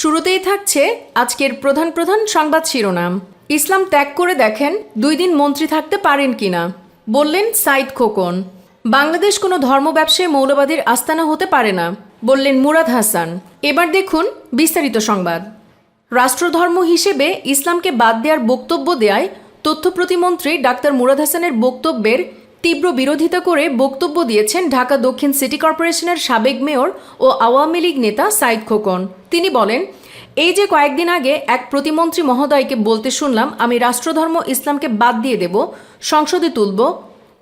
শুরুতেই থাকছে আজকের প্রধান প্রধান সংবাদ শিরোনাম। ইসলাম ত্যাগ করে দেখেন দুই দিন মন্ত্রী থাকতে পারেন কিনা, বললেন সাইদ খোকন। বাংলাদেশ কোনো ধর্ম ব্যবসায় মৌলবাদীর আস্তানা হতে পারে না, বললেন মুরাদ হাসান। এবার দেখুন বিস্তারিত সংবাদ। রাষ্ট্রধর্ম হিসেবে ইসলামকে বাদ দেওয়ার বক্তব্য দেয় তথ্য প্রতিমন্ত্রী ডাক্তার মুরাদ হাসানের বক্তব্যের তীব্র বিরোধিতা করে বক্তব্য দিয়েছেন ঢাকা দক্ষিণ সিটি কর্পোরেশনের সাবেক মেয়র ও আওয়ামী লীগ নেতা সাইদ খোকন। তিনি বলেন, এই যে কয়েকদিন আগে এক প্রতিমন্ত্রী মহোদয়কে বলতে শুনলাম, আমি রাষ্ট্রধর্ম ইসলামকে বাদ দিয়ে দেব, সংসদে তুলব।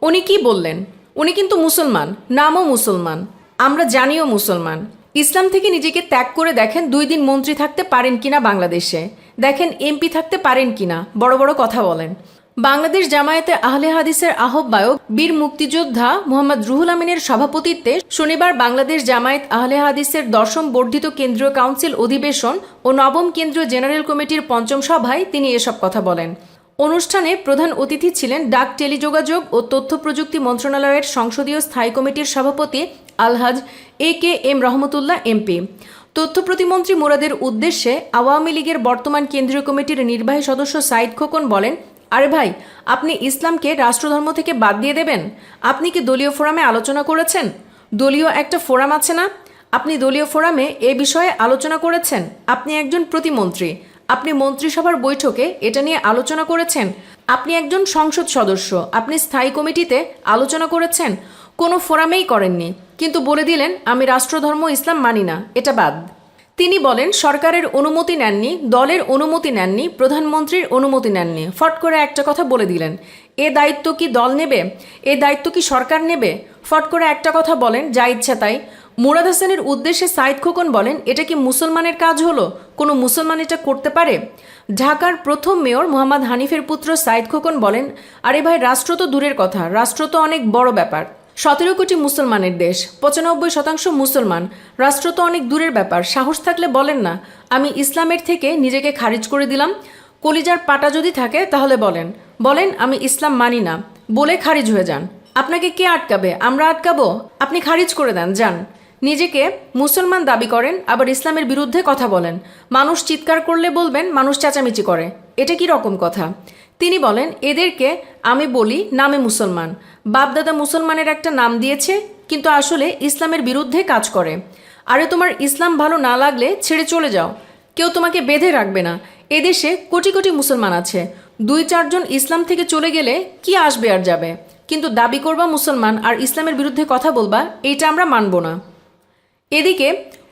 উনি কি বললেন? উনি কিন্তু মুসলমান, নামও মুসলমান, আমরা জানিও মুসলমান। ইসলাম থেকে নিজেকে ত্যাগ করে দেখেন দুই দিন মন্ত্রী থাকতে পারেন কিনা বাংলাদেশে। দেখেন এমপি থাকতে পারেন কিনা, বড় বড় কথা বলেন। বাংলাদেশ জামায়াতে আহলে হাদিসের আহ্বায়ক বীর মুক্তিযোদ্ধা মোহাম্মদ রুহুল আমিনের সভাপতিত্বে শনিবার বাংলাদেশ জামায়াত আহলে হাদিসের দশম বর্ধিত কেন্দ্রীয় কাউন্সিল অধিবেশন ও নবম কেন্দ্রীয় জেনারেল কমিটির পঞ্চম সভায় তিনি এসব কথা বলেন। অনুষ্ঠানে প্রধান অতিথি ছিলেন ডাক টেলিযোগাযোগ ও তথ্য প্রযুক্তি মন্ত্রণালয়ের সংসদীয় স্থায়ী কমিটির সভাপতি আলহাজ এ কে এম রহমতুল্লাহ এমপি তথ্য প্রতিমন্ত্রী মোরাদের উদ্দেশ্যে আওয়ামী লীগের বর্তমান কেন্দ্রীয় কমিটির নির্বাহী সদস্য সাইদ খোকন বলেন আরে ভাই, আপনি ইসলামকে রাষ্ট্রধর্ম থেকে বাদ দিয়ে দেবেন? আপনি কি দলীয় ফোরামে আলোচনা করেছেন? দলীয় একটা ফোরাম আছে না? আপনি দলীয় ফোরামে এ বিষয়ে আলোচনা করেছেন। আপনি একজন প্রতিমন্ত্রী। আপনি মন্ত্রিসভার বৈঠকে এটা নিয়ে আলোচনা করেছেন। আপনি একজন সংসদ সদস্য। আপনি স্থায়ী কমিটিতে আলোচনা করেছেন। কোনো ফোরামেই করেননি। কিন্তু বলে দিলেন, আমি রাষ্ট্রধর্ম ইসলাম মানি না। এটা বাদ। তিনি বলেন, সরকারের অনুমতি নেননি, দলের অনুমতি নেননি, প্রধানমন্ত্রীর অনুমতি নেননি। ফট করে একটা কথা বলে দিলেন। এ দায়িত্ব কি দল নেবে? এ দায়িত্ব কি সরকার নেবে? ফট করে একটা কথা বলেন, যা ইচ্ছা তাই। মুরাদ হাসানের উদ্দেশ্যে সাইদ খোকন বলেন, এটা কি মুসলমানের কাজ হলো? কোনো মুসলমান এটা করতে পারে? ঢাকার প্রথম মেয়র মোহাম্মদ হানিফের পুত্র সাইদ খোকন বলেন, আরে ভাই, রাষ্ট্র তো দূরের কথা, রাষ্ট্র তো অনেক বড় ব্যাপার। সতেরো কোটি মুসলমানের দেশ, পঁচানব্বই শতাংশ মুসলমান। রাষ্ট্র তো অনেক দূরের ব্যাপার, সাহস থাকলে বলেন না। আমি ইসলামের থেকে নিজেকে খারিজ করে দিলাম। কলিজার পাটা যদি থাকে, তাহলে বলেন। বলেন, আমি ইসলাম মানি না, বলে খারিজ হয়ে যান। আপনাকে কে আটকাবে? আমরা আটকাবো? আপনি খারিজ করে দেন, যান। নিজেকে মুসলমান দাবি করেন, আবার ইসলামের বিরুদ্ধে কথা বলেন। মানুষ চিৎকার করলে বলবেন, মানুষ চেঁচামেচি করে। এটা কি রকম কথা? তিনি বলেন, এদেরকে আমি বলি নামে মুসলমান। বাপদাদা মুসলমানের একটা নাম দিয়েছে, কিন্তু আসলে ইসলামের বিরুদ্ধে কাজ করে। আরে তোমার ইসলাম ভালো না লাগলে ছেড়ে চলে যাও। কেউ তোমাকে বেঁধে রাখবে না। এদেশে কোটি কোটি মুসলমান আছে। দুই চারজন ইসলাম থেকে চলে গেলে কি আসবে আর যাবে? কিন্তু দাবি করবা মুসলমান আর ইসলামের বিরুদ্ধে কথা বলবা, এইটা আমরা মানব না। এদিকে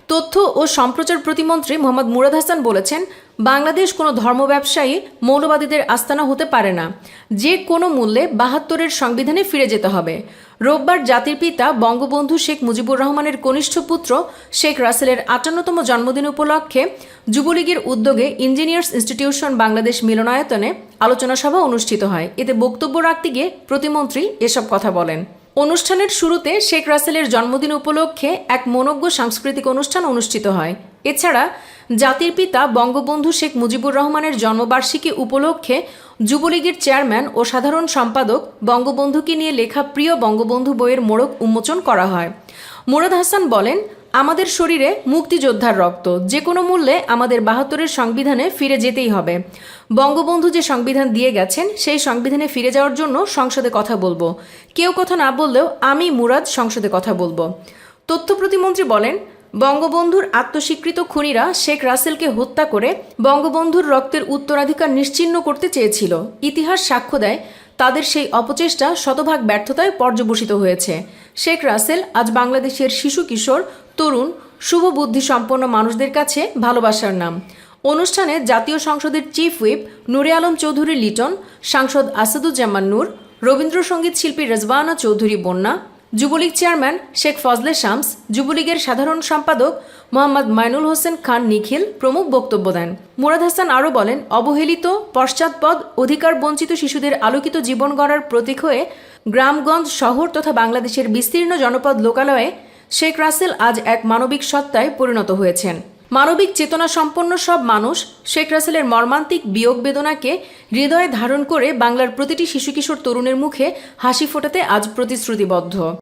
তথ্য ও সম্প্রচার প্রতিমন্ত্রী মোহাম্মদ মুরাদ হাসান বলেছেন বাংলাদেশ কোনো ধর্ম ব্যবসায়ী মৌলবাদীদের আস্তানা হতে পারে না। যে কোনো মূল্যে বাহাত্তরের সংবিধানে ফিরে যেতে হবে। রোববার জাতির পিতা বঙ্গবন্ধু শেখ মুজিবুর রহমানের কনিষ্ঠ পুত্র শেখ রাসেলের আটান্নতম জন্মদিন উপলক্ষে যুবলীগের উদ্যোগে ইঞ্জিনিয়ার্স ইনস্টিটিউশন বাংলাদেশ মিলনায়তনে আলোচনা সভা অনুষ্ঠিত হয়। এতে বক্তব্য রাখতে গিয়ে প্রতিমন্ত্রী এসব কথা বলেন। অনুষ্ঠানের শুরুতে শেখ রাসেলের জন্মদিন উপলক্ষে এক মনজ্ঞ সাংস্কৃতিক অনুষ্ঠান অনুষ্ঠিত হয়। এছাড়া জাতির পিতা বঙ্গবন্ধু শেখ মুজিবুর রহমানের জন্মবার্ষিকী উপলক্ষে যুবলীগের চেয়ারম্যান ও সাধারণ সম্পাদক বঙ্গবন্ধুকে নিয়ে লেখা প্রিয় বঙ্গবন্ধু বইয়ের মোড়ক উন্মোচন করা হয়। মুরাদ হাসান বলেন, আমাদের শরীরে মুক্তিযোদ্ধার রক্ত, যে কোনো মূল্যে আমাদের বাহাত্তরের সংবিধানে ফিরে যেতেই হবে। বঙ্গবন্ধু যে সংবিধান দিয়ে গেছেন, সেই সংবিধানে ফিরে যাওয়ার জন্য সংসদে কথা বলব। কেউ কথা না বললেও আমি মুরাদ সংসদে কথা বলব। তথ্য প্রতিমন্ত্রী বলেন বঙ্গবন্ধুর আত্মস্বীকৃত খুনিরা শেখ রাসেলকে হত্যা করে বঙ্গবন্ধুর রক্তের উত্তরাধিকার নিশ্চিহ্ন করতে চেয়েছিল। ইতিহাস সাক্ষ্য দেয়, তাদের সেই অপচেষ্টা শতভাগ ব্যর্থতায় পর্যবসিত হয়েছে। শেখ রাসেল আজ বাংলাদেশের শিশু কিশোর, তরুণ, শুভ বুদ্ধি সম্পন্ন মানুষদের কাছে ভালোবাসার নাম। অনুষ্ঠানে জাতীয় সংসদের চিফ হুইপ নুরে আলম চৌধুরী লিটন, সাংসদ আসাদুজ্জামান নূর, রবীন্দ্রসঙ্গীত শিল্পী রেজবানা চৌধুরী বন্যা যুবলীগ চেয়ারম্যান শেখ ফজলে শামস, যুবলীগের সাধারণ সম্পাদক মোহাম্মদ মাইনুল হোসেন খান নিখিল প্রমুখ বক্তব্য দেন। মুরাদ হাসান আরও বলেন, অবহেলিত, পশ্চাৎপদ অধিকার বঞ্চিত শিশুদের আলোকিত জীবন গড়ার প্রতীক হয়ে গ্রামগঞ্জ শহর তথা বাংলাদেশের বিস্তীর্ণ জনপদ লোকালয়ে শেখ রাসেল আজ এক মানবিক সত্তায় পরিণত হয়েছেন। মানবিক চেতনা সম্পন্ন সব মানুষ শেখ রাসেলের মর্মান্তিক বিয়োগ বেদনাকে হৃদয়ে ধারণ করে বাংলার প্রতিটি শিশু কিশোর তরুণের মুখে হাসি ফোটাতে আজ প্রতিশ্রুতিবদ্ধ।